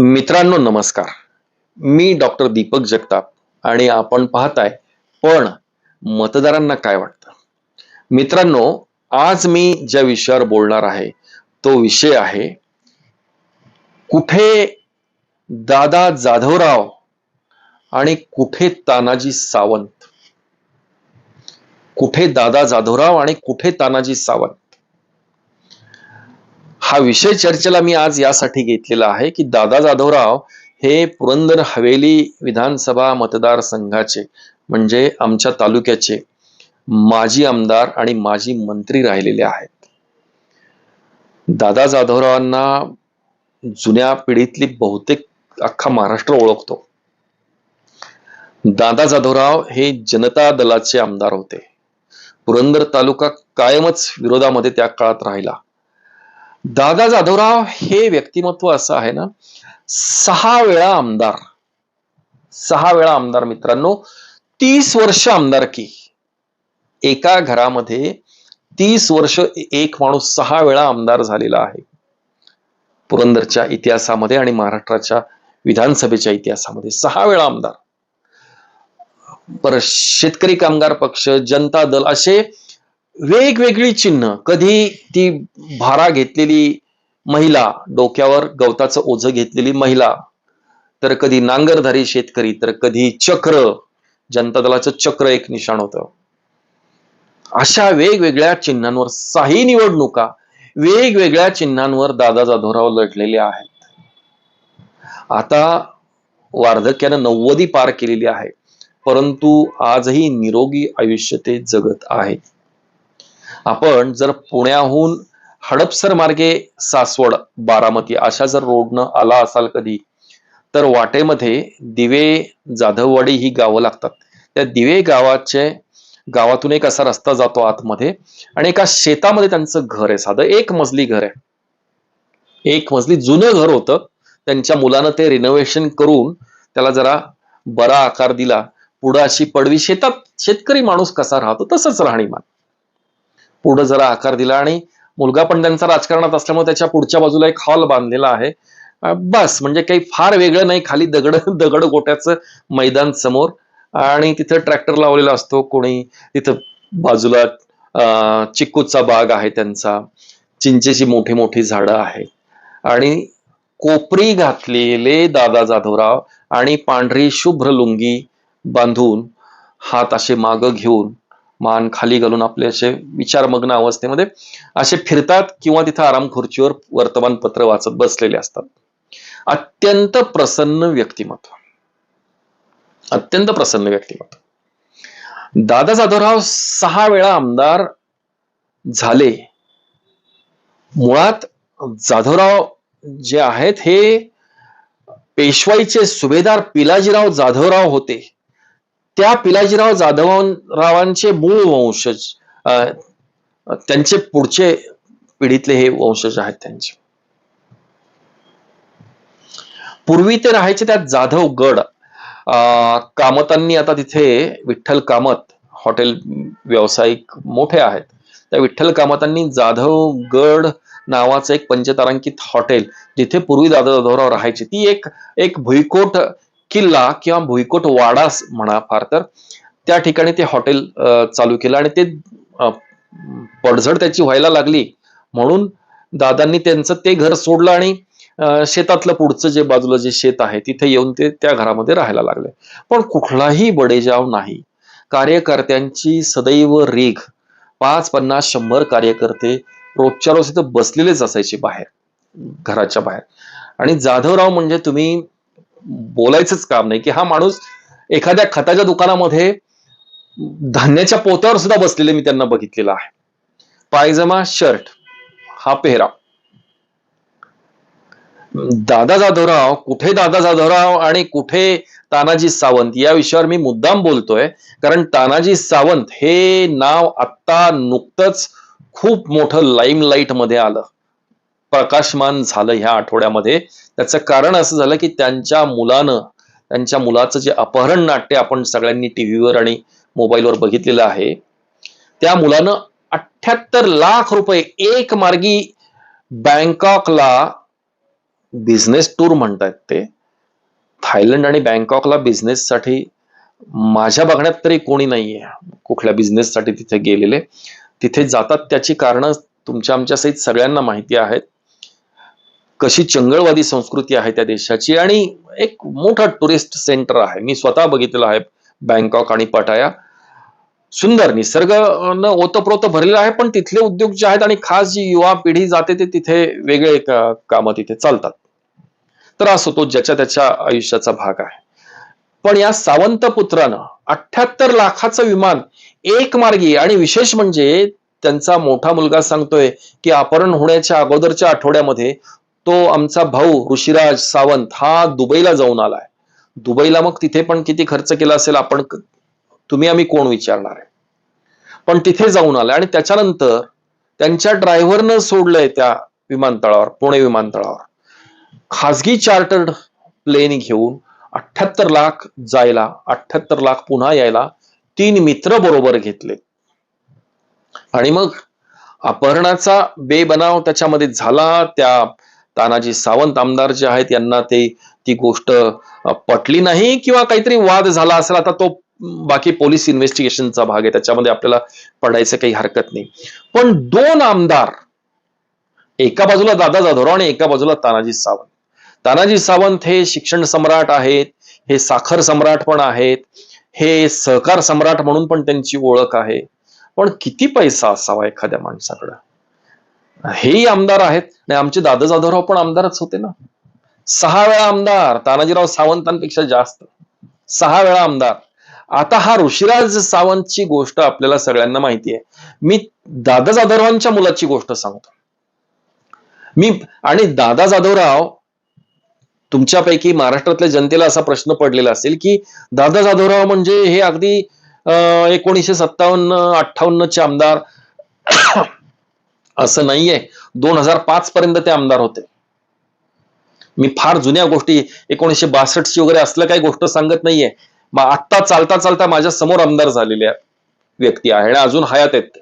मित्रांनो नमस्कार. मी डॉक्टर दीपक जगताप आणि आपण पाहताय पण मतदारांना काय वाटतं? मित्रांनो आज मी ज्या विषयावर बोलणार आहे तो विषय आहे कुठे दादा जाधवराव आणि कुठे तानाजी सावंत? कुठे दादा जाधवराव आणि कुठे तानाजी सावंत? हा विषय चर्चेला मी आज यासाठी घेतलेला आहे की दादा जाधवराव हे पुरंदर हवेली विधानसभा मतदारसंघाचे म्हणजे आमच्या तालुक्याचे माजी आमदार आणि माजी मंत्री राहिलेले आहेत. दादा जाधवरावांना जुन्या पिढीतली बहुतेक अख्खा महाराष्ट्र ओळखतो. दादा जाधवराव हे जनता दलाचे आमदार होते. पुरंदर तालुका कायमच विरोधामध्ये त्या काळात राहिला. दादा जाधवराव हे व्यक्तिमत्व असं आहे ना सहा वेळा आमदार. सहा वेळा आमदार मित्रांनो. तीस वर्ष आमदारकी एका घरामध्ये तीस वर्ष एक माणूस सहा वेळा आमदार झालेला आहे. पुरंदरच्या इतिहासामध्ये आणि महाराष्ट्राच्या विधानसभेच्या इतिहासामध्ये सहा वेळा आमदार. पर शेतकरी कामगार पक्ष जनता दल असे वेगवेगळी चिन्ह. कधी ती भारा घेतलेली महिला डोक्यावर गवताचं ओझं घेतलेली महिला तर कधी नांगरधारी शेतकरी तर कधी चक्र जनता दलाचं चक्र एक निशाण होतं. अशा वेगवेगळ्या चिन्हांवर साही निवडणुका वेगवेगळ्या चिन्हांवर दादा जाधवराव लढलेले आहेत. आता वार्धक्यानं नव्वदी पार केलेली आहे परंतु आजही निरोगी आयुष्य ते जगत आहेत आपण जर पुण्याहून हडपसर मार्गे सासवड बारामती अशा जर रोडनं आला असाल कधी तर वाटेमध्ये दिवे जाधववाडी ही गावं लागतात. त्या दिवे गावाचे गावातून एक असा रस्ता जातो आतमध्ये आणि एका शेतामध्ये त्यांचं घर आहे. साधं एक मजली घर आहे. एक मजली जुनं घर होतं. त्यांच्या मुलानं ते रिनोव्हेशन करून त्याला जरा बरा आकार दिला. पुढं अशी पडवी. शेतात शेतकरी माणूस कसा राहतो तसंच राहणीमान. पुढं जरा आकार दिला आणि मुलगा पण त्यांचा राजकारणात असल्यामुळे त्याच्या पुढच्या बाजूला एक हॉल बांधलेला आहे. बस म्हणजे काही फार वेगळं नाही खाली दगड दगड गोट्याचं मैदान समोर. आणि तिथं ट्रॅक्टर लावलेला असतो कोणी तिथं बाजूला चिक्कूचा बाग आहे त्यांचा. चिंचेची मोठी मोठी झाडं आहेत आणि कोपरी घातलेले दादा जाधवराव आणि पांढरी शुभ्र लुंगी बांधून हात असे माग घेऊन मान खाली घालून आपले असे विचारमग्न अवस्थेमध्ये असे फिरतात किंवा तिथं आराम खुर्चीवर वर्तमानपत्र वाचत बसलेले असतात. अत्यंत प्रसन्न व्यक्तिमत्व. अत्यंत प्रसन्न व्यक्तिमत्व. दादा जाधवराव सहा वेळा आमदार झाले. मुळात जाधवराव जे आहेत हे पेशवाईचे सुभेदार पिलाजीराव जाधवराव होते. त्या पिलाजीराव जाधवरावांचे मूळ वंशज त्यांचे पुढचे पिढीतले हे वंशज आहेत त्यांचे. पूर्वी ते राहायचे त्यात जाधव गड कामतांनी आता तिथे विठ्ठल कामत हॉटेल व्यावसायिक मोठे आहेत. त्या विठ्ठल कामतांनी जाधव गड नावाचं एक पंचतारांकित हॉटेल जिथे पूर्वी दादा जाधवराव राहायचे. ती एक एक भुईकोट किल्ला किंवा भुईकोट वाडास म्हणा फार तर त्या ठिकाणी ते हॉटेल चालू केलं आणि ते पडझड त्याची व्हायला लागली. म्हणून दादांनी त्यांचं ते घर सोडलं आणि शेतातलं पुढचं जे बाजूला जे शेत आहे तिथे येऊन ते त्या घरामध्ये राहायला लागले. पण कुठलाही बडेजाव नाही. कार्यकर्त्यांची सदैव रीघ. पाच पन्नास शंभर कार्यकर्ते रोजच्या रोज तिथं बसलेलेच असायचे बाहेर घराच्या बाहेर. आणि जाधवराव म्हणजे तुम्ही बोलायचंच काम नाही की हा माणूस एखाद्या खताच्या दुकानामध्ये धान्याच्या पोत्यावर सुद्धा बसलेले मी त्यांना बघितलेलं आहे. पायजमा शर्ट हा पेहराव. दादा जाधवराव कुठे दादा जाधवराव आणि कुठे तानाजी सावंत? या विषयावर मी मुद्दाम बोलतोय कारण तानाजी सावंत हे नाव आत्ता नुकतंच खूप मोठं लाईम लाइटमध्ये आलं. प्रकाशमान झालं ह्या आठवड्यामध्ये. त्याचं कारण असं झालं की त्यांच्या मुलानं त्यांच्या मुलाचं जे अपहरण नाट्य आपण सगळ्यांनी टीव्हीवर आणि मोबाईलवर बघितलेलं आहे त्या मुलानं अठ्याहत्तर लाख रुपये एक मार्गी बँकॉकला बिझनेस टूर म्हणतायत ते. थायलंड आणि बँकॉकला बिझनेससाठी माझ्या बघण्यात तरी कोणी नाहीये. कुठल्या बिझनेससाठी तिथे गेलेले. तिथे जातात त्याची कारणं तुमच्या आमच्या सहित सगळ्यांना माहिती आहेत. कशी चंगळवादी संस्कृती आहे त्या देशाची आणि एक मोठा टुरिस्ट सेंटर आहे. मी स्वतः बघितलं आहे बँकॉक आणि पटाया सुंदर निसर्ग न ओतप्रोत भरलेला आहे पण तिथले उद्योग जे आहेत आणि खास जी युवा पिढी जाते ते तिथे वेगळे का- कामं तिथे चालतात. तर असो तो ज्याच्या त्याच्या आयुष्याचा भाग आहे. पण या सावंत पुत्रानं अठ्याहत्तर लाखाचं विमान एक मार्गी आणि विशेष म्हणजे त्यांचा मोठा मुलगा सांगतोय की अपहरण होण्याच्या अगोदरच्या आठवड्यामध्ये तो आमचा भाऊ ऋषिराज सावंत हा दुबईला जाऊन आलाय. दुबईला मग तिथे पण किती खर्च केला असेल आपण तुम्ही आम्ही कोण विचारणार आहे? पण तिथे जाऊन आलाय आणि त्याच्यानंतर त्यांच्या ड्रायव्हरनं सोडलंय त्या विमानतळावर पुणे विमानतळावर. खासगी चार्टर्ड प्लेन घेऊन अठ्याहत्तर लाख जायला अठ्याहत्तर लाख पुन्हा यायला तीन मित्र बरोबर घेतले. आणि मग अपहरणाचा बेबनाव त्याच्यामध्ये झाला त्या तानाजी सावंत आमदार जे आहेत यांना ते ती गोष्ट पटली नाही किंवा काहीतरी वाद झाला असेल आता तो बाकी पोलीस इन्व्हेस्टिगेशनचा भाग आहे. त्याच्यामध्ये आपल्याला पडायचं काही हरकत नाही. पण दोन आमदार एका बाजूला दादा जाधवराव आणि एका बाजूला तानाजी सावंत. तानाजी सावंत हे शिक्षण सम्राट आहेत हे साखर सम्राट पण आहेत हे सहकार सम्राट म्हणून पण त्यांची ओळख आहे. पण किती पैसा असावा एखाद्या माणसाकडं? हेही आमदार आहेत. नाही आमचे दादा जाधवराव पण आमदारच होते ना. सहा वेळा आमदार तानाजीराव सावंतांपेक्षा जास्त. सहा वेळा आमदार. आता हा ऋषिराज सावंतची गोष्ट आपल्याला सगळ्यांना माहिती आहे. मी दादा जाधवरावांच्या मुलाची गोष्ट सांगतो. मी आणि दादा जाधवराव तुमच्यापैकी महाराष्ट्रातल्या जनतेला असा प्रश्न पडलेला असेल की दादा जाधवराव म्हणजे हे अगदी एकोणीसशे सत्तावन्न अठ्ठावन्नचे आमदार. असं नाहीये. दोन हजार पाच पर्यंत ते आमदार होते. मी फार जुन्या गोष्टी एकोणीसशे बासष्टची वगैरे असलं काही गोष्ट सांगत नाहीये. मग आत्ता चालता चालता माझ्यासमोर आमदार झालेल्या व्यक्ती आहे आणि अजून हयात आहेत.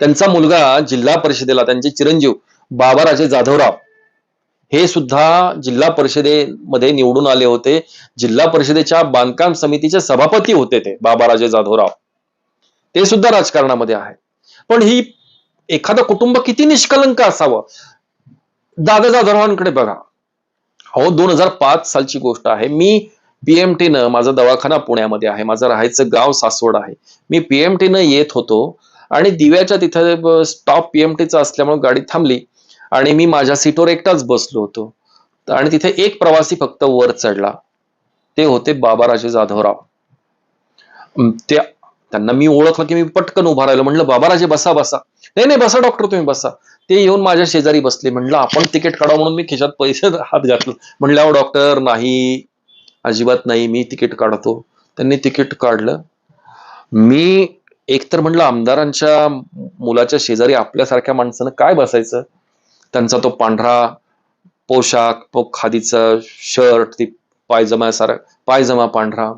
त्यांचा मुलगा जिल्हा परिषदेला त्यांचे चिरंजीव बाबाराजे जाधवराव हे सुद्धा जिल्हा परिषदेमध्ये निवडून आले होते. जिल्हा परिषदेच्या बांधकाम समितीचे सभापती होते ते बाबाराजे जाधवराव. ते सुद्धा राजकारणामध्ये आहे पण ही एखादं कुटुंब किती निष्कलंक असावं? दादा जाधवरावांकडे बघा. हो दोन हजार पाच सालची गोष्ट आहे. मी पीएमटी न माझा दवाखाना पुण्यामध्ये आहे. माझं राहायचं गाव सासवड आहे. मी पीएमटी न येत होतो आणि दिव्याच्या तिथं स्टॉप पीएमटीचा असल्यामुळे गाडी थांबली आणि मी माझ्या सीटवर एकटाच बसलो होतो. आणि तिथे एक प्रवासी फक्त वर चढला. ते होते बाबाराजे जाधवराव. त्या त्यांना मी ओळखलं की मी पटकन उभा राहिलो. म्हणलं बाबाराजे बसा बसा. नाही नाही बसा डॉक्टर तुम्ही बसा. ते येऊन माझ्या शेजारी बसले म्हणलं आपण तिकीट काढा म्हणून मी खिशात पैसे हात घातलं. म्हणलं अहो डॉक्टर नाही. अजिबात नाही मी तिकीट काढतो. त्यांनी तिकीट काढलं. मी एकतर म्हणलं आमदारांच्या मुलाच्या शेजारी आपल्यासारख्या माणसानं काय बसायचं? त्यांचा तो पांढरा पोशाख तो खादीचा शर्ट ती पायजमासार पायजमा पांढरा.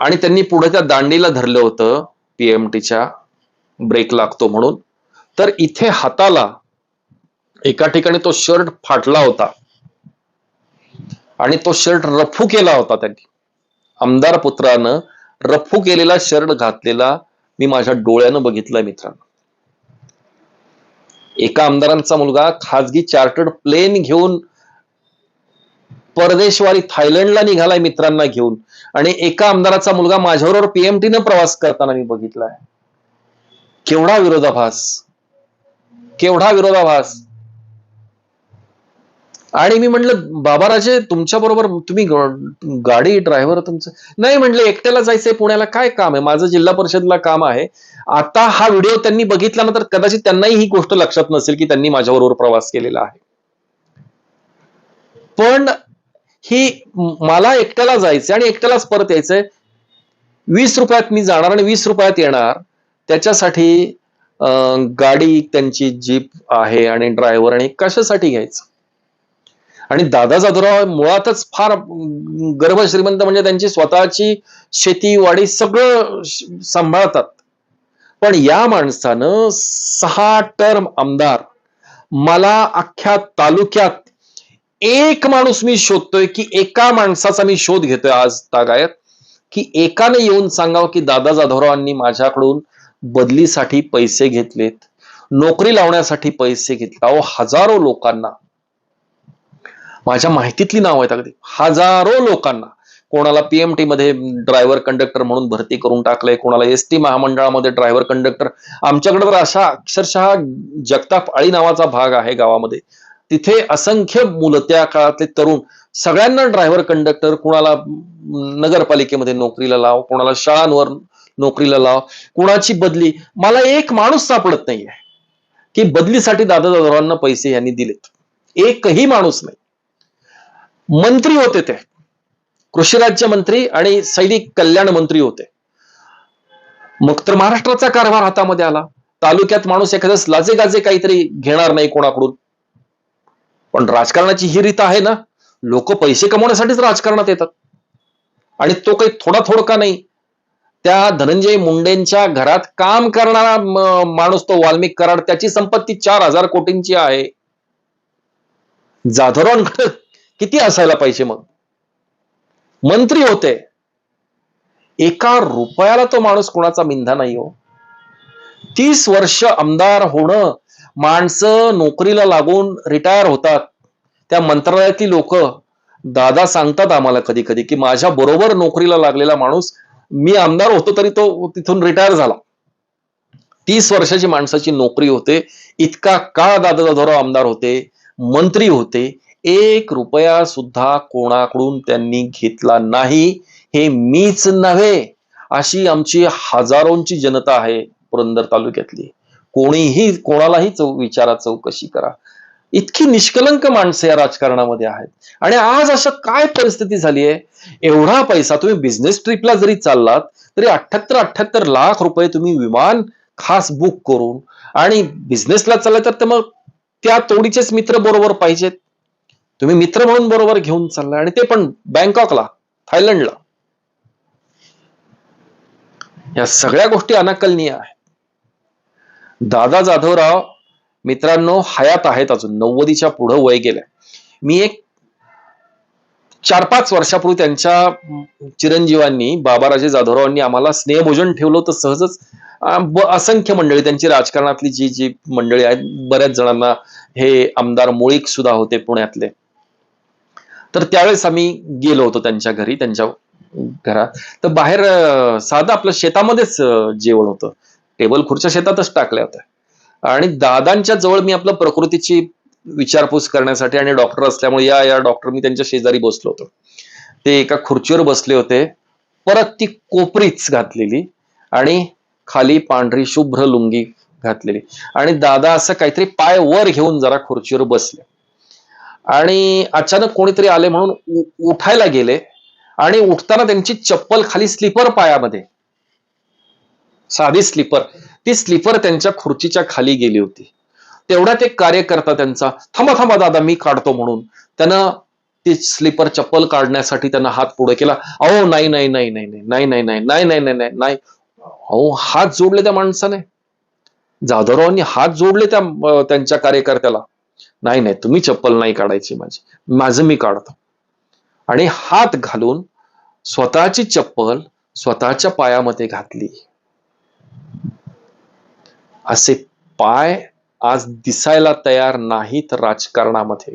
आणि त्यांनी पुढे त्या दांडीला धरलं होतं पीएमटीच्या ब्रेक लागतो म्हणून. तर इथे हाताला एका ठिकाणी तो शर्ट फाटला होता. आणि तो शर्ट रफू केला होता त्यांनी. आमदार पुत्रानं रफू केलेला शर्ट घातलेला मी माझ्या डोळ्यानं बघितलाय मित्रांनो. एका आमदारांचा मुलगा खाजगी चार्टर्ड प्लेन घेऊन परदेशवारी थायलंडला निघालाय मित्रांना घेऊन. आणि एका आमदाराचा मुलगा माझ्याबरोबर पीएमटीनं प्रवास करताना मी बघितलाय. केवढा विरोधाभास? केवढा विरोधाभास? आणि मी म्हणलं बाबाराजे तुमच्या बरोबर तुम्ही गाडी ड्रायव्हर तुमचं नाही म्हटलं एकट्याला जायचंय पुण्याला काय काम आहे? माझं जिल्हा परिषदला काम आहे. आता हा व्हिडिओ त्यांनी बघितला ना तर कदाचित त्यांनाही ही गोष्ट लक्षात नसेल की त्यांनी माझ्याबरोबर प्रवास केलेला आहे. पण ही मला एकट्याला जायचंय आणि एकट्यालाच परत यायचंय. वीस रुपयात मी जाणार आणि वीस रुपयात येणार. त्याच्यासाठी अं, गाडी त्यांची जीप आहे आणि ड्रायव्हर आणि कशासाठी घ्यायचं? आणि दादा जाधवराव मुळातच फार गर्भश्रीमंत गर्भ श्रीमंत म्हणजे त्यांची स्वतःची शेती वाडी सगळं सांभाळतात. पण या माणसानं सहा टर्म आमदार मला अख्ख्या तालुक्यात एक माणूस मी शोधतोय की एका माणसाचा मी शोध घेतोय आज तागायत की एकाने येऊन सांगावं की दादा जाधवरावांनी माझ्याकडून बदलीसाठी पैसे घेतलेत. नोकरी लावण्यासाठी पैसे घेतले अहो हजारो लोकांना. माझ्या माहितीतली नाव आहेत अगदी. हजारो लोकांना. कोणाला पीएमटी मध्ये ड्रायव्हर कंडक्टर म्हणून भरती करून टाकलंय कोणाला एस टी महामंडळामध्ये ड्रायव्हर कंडक्टर आमच्याकडे तर अशा अक्षरशः जगताप आळी नावाचा भाग आहे गावामध्ये. तिथे असंख्य मुलं त्या काळातले तरुण सगळ्यांना ड्रायव्हर कंडक्टर कुणाला नगरपालिकेमध्ये नोकरीला लाव कोणाला शाळांवर नोकरीला लाव. कुणाची बदली? मला एक माणूस सापडत नाहीये. की बदलीसाठी दादा दादांना पैसे यांनी दिलेत. एकही माणूस नाही. मंत्री होते ते. कृषी राज्यमंत्री आणि सैनिक कल्याण मंत्री होते. मग तर महाराष्ट्राचा कारभार हातामध्ये आला. तालुक्यात माणूस एखाद्यास लाजे गाजे काहीतरी घेणार नाही कोणाकडून. पण राजकारणाची ही रीत आहे ना लोक पैसे कमवण्यासाठीच राजकारणात येतात. आणि तो काही थोडा थोडका नाही. त्या धनंजय मुंडेंच्या घरात काम करणारा माणूस तो वाल्मिक कराड. त्याची संपत्ती चार हजार कोटींची आहे. जाधवरावांकडे किती असायला पाहिजे मग? मंत्री होते. एका रुपयाला तो माणूस कोणाचा मिंधा नाही हो. तीस वर्ष आमदार होणं माणसं नोकरीला लागून रिटायर होतात. त्या मंत्रालयातली लोक दादा सांगतात आम्हाला कधी कधी की माझ्या बरोबर नोकरीला लागलेला माणूस मी आमदार होतो तरी तो तिथून रिटायर झाला. तीस वर्षाची माणसाची नोकरी होते. इतका काळ दादा जाधवराव आमदार होते. मंत्री होते. एक रुपया सुद्धा कोणाकडून त्यांनी घेतला नाही हे मीच नव्हे अशी आमची हजारोंची जनता आहे पुरंदर तालुक्यातली. कोणीही कोणालाही चौ विचारा चौकशी करा. इतकी निष्कलंक माणसं या राजकारणामध्ये आहेत. आणि आज अशा काय परिस्थिती झाली आहे एवढा पैसा तुम्ही बिझनेस ट्रिपला जरी चाललात तरी अठ्ठ्याहत्तर अठ्ठ्याहत्तर लाख रुपये तुम्ही विमान खास बुक करून आणि बिझनेसला चालला तर मग त्या तोडीचेच मित्र बरोबर पाहिजेत. तुम्ही मित्र म्हणून बरोबर घेऊन चाललाय आणि ते पण बँकॉकला थायलंडला. या सगळ्या गोष्टी अनाकलनीय आहेत. दादा जाधवराव मित्रांनो हयात आहेत अजून. नव्वदीच्या पुढं वय गेलंय. मी एक चार पाच वर्षापूर्वी त्यांच्या चिरंजीवांनी बाबाराजे जाधवरावांनी आम्हाला स्नेहभोजन ठेवलं होतं सहजच. असंख्य मंडळी त्यांची राजकारणातली जी जी मंडळी आहेत बऱ्याच जणांना हे आमदार मुळीक सुद्धा होते पुण्यातले. तर त्यावेळेस आम्ही गेलो होतो त्यांच्या घरी त्यांच्या घरात. तर बाहेर साधं आपलं शेतामध्येच जेवण होतं. टेबल खुर्च्या शेतातच टाकल्या होत्या. आणि दादांच्या जवळ मी आपलं प्रकृतीची विचारपूस करण्यासाठी आणि डॉक्टर असल्यामुळे या या डॉक्टर मी त्यांच्या शेजारी बसलो होतो. ते एका खुर्चीवर बसले होते. परत ती कोपरीच घातलेली आणि खाली पांढरी शुभ्र लुंगी घातलेली. आणि दादा असं काहीतरी पाय वर घेऊन जरा खुर्चीवर बसले. आणि अचानक कोणीतरी आले म्हणून उठायला गेले. आणि उठताना त्यांची चप्पल खाली स्लीपर पायामध्ये. साधी स्लीपर. ती स्लीपर त्यांच्या खुर्चीच्या खाली गेली होती तेवढ्यात एक कार्यकर्ता त्यांचा थांबा थांबा दादा मी काढतो म्हणून त्यानं ती स्लीपर चप्पल काढण्यासाठी त्यांना हात पुढे केला अहो नाही नाही नाही नाही नाही नाही नाही नाही नाही नाही नाही नाही अहो हात जोडले त्या माणसाने जाधवरावांनी हात जोडले त्या त्यांच्या कार्यकर्त्याला नाही नाही तुम्ही चप्पल नाही काढायची माझी माझं मी काढतो आणि हात घालून स्वतःची चप्पल स्वतःच्या पायामध्ये घातली असे पाय आज दिसायला तयार नाहीत राजकारणामध्ये.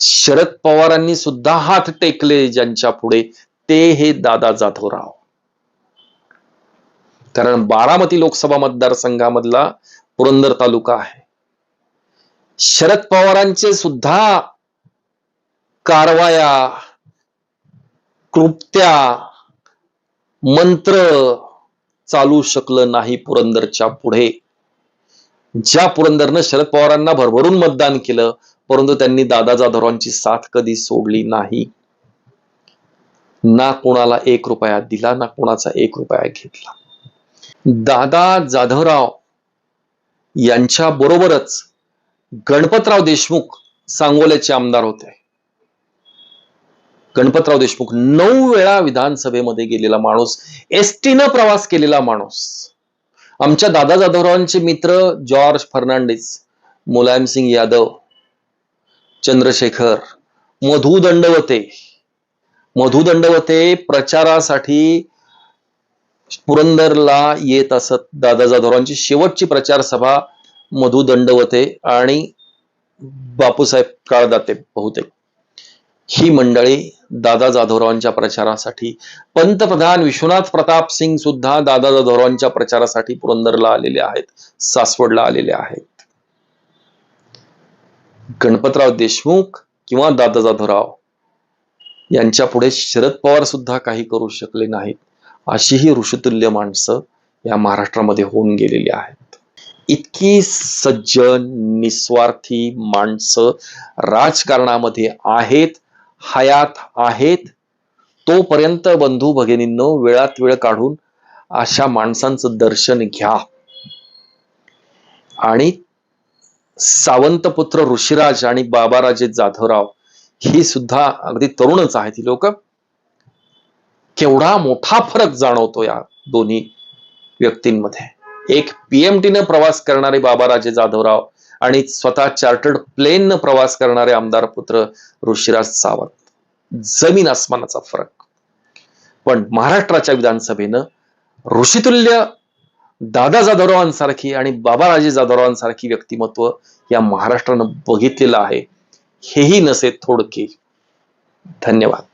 शरद पवारांनी सुद्धा हात टेकले ज्यांच्या पुढे ते हे दादा जाधवराव. कारण बारामती लोकसभा मतदारसंघामधला पुरंदर तालुका आहे. शरद पवारांचे सुद्धा कारवाया कृपत्या मंत्र चालू शकलं नाही पुरंदरच्या पुढे. ज्या पुरंदरनं शरद पवारांना भरभरून मतदान केलं परंतु त्यांनी दादा जाधवांची साथ कधी सोडली नाही. ना कोणाला एक रुपया दिला ना कोणाचा एक रुपया घेतला. दादा जाधवराव यांच्या बरोबरच गणपतराव देशमुख सांगोल्याचे आमदार होते. गणपतराव देशमुख नऊ वेळा विधानसभेमध्ये गेलेला माणूस एसटीनं प्रवास केलेला माणूस. आमच्या दादा जाधवरावांचे मित्र जॉर्ज फर्नांडिस मुलायमसिंग यादव चंद्रशेखर मधु दंडवते. मधु दंडवते प्रचारासाठी पुरंदरला येत असत. दादा जाधवरावांची शेवटची प्रचार सभा मधु दंडवते आणि बापूसाहेब काळदाते बहुतेक. ही मंडळी दादा जाधवरावांच्या प्रचारासाठी. पंतप्रधान विश्वनाथ प्रताप सिंग सुद्धा दादा जाधवरावांच्या प्रचारासाठी पुरंदरला आलेले आहेत सासवडला आलेले आहेत. गणपतराव देशमुख किंवा दादा जाधवराव यांच्या पुढे शरद पवार सुद्धा काही करू शकले नाहीत अशी ही ऋषितुल्य माणसं या महाराष्ट्रामध्ये होऊन गेलेली आहेत. इतकी सज्जन निस्वार्थी माणसं राजकारणामध्ये आहेत हयात आहेत. तोपर्यंत बंधू भगिनींनो वेळात वेळ काढून अशा माणसांचं दर्शन घ्या. आणि सावंतपुत्र ऋषिराज आणि बाबाराजे जाधवराव ही सुद्धा अगदी तरुणच आहेत ही लोक. केवढा मोठा फरक जाणवतो या दोन्ही व्यक्तींमध्ये. एक पीएमटी न प्रवास करणारे बाबाराजे जाधवराव आणि स्वतः चार्टर्ड प्लेन न प्रवास करणारे आमदार पुत्र ऋषिराज सावंत. जमीन आसमानाचा फरक. पण महाराष्ट्राच्या विधानसभेनं ऋषितुल्य दादा जाधवरावांसारखी आणि बाबाराजे जाधवरावांसारखी व्यक्तिमत्व या महाराष्ट्रानं बघितलेलं आहे. हेही नसे थोडके. धन्यवाद.